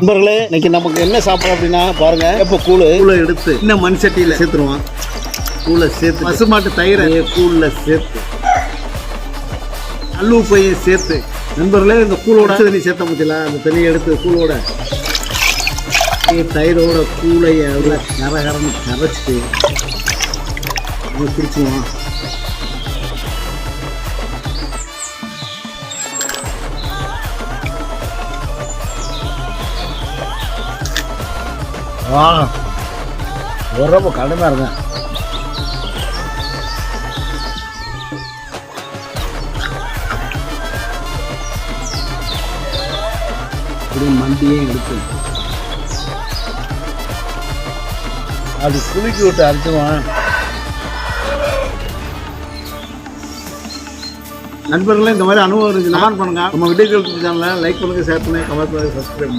நண்பர்களே இன்னைக்கு நமக்கு என்ன சாப்பிடும் அப்படின்னா பாருங்க. இப்போ கூழ்? கூழை எடுத்து இன்னும் மண் சட்டியில். சேர்த்துருவான் கூழை சேர்த்து பசுமாட்டு தயிரை. கூழில் சேர்த்து அல்லு பையை சேர்த்து நண்பர்களே இந்த கூழோட தண்ணி சேர்த்த முடியல அந்த தண்ணியை எடுத்து கூழோட தயிரோட கூழை அதில் கரகரன்னு கரைச்சிட்டு அதை குடிச்சுவான் வா உரம்பு கடுமையாக இருந்தேன் அப்படியே மண்டியே எடுத்து. அது குலுக்கி விட்டு அரைச்சுவான் நண்பர்களே இந்த மாதிரி அனுபவம் இருந்துச்சு நான் பண்ணுங்க நம்ம வீடியோ சேனலை லைக் பண்ணுங்க ஷேர் பண்ணுங்க கமெண்ட் பண்ணுங்க சப்ஸ்கிரைப்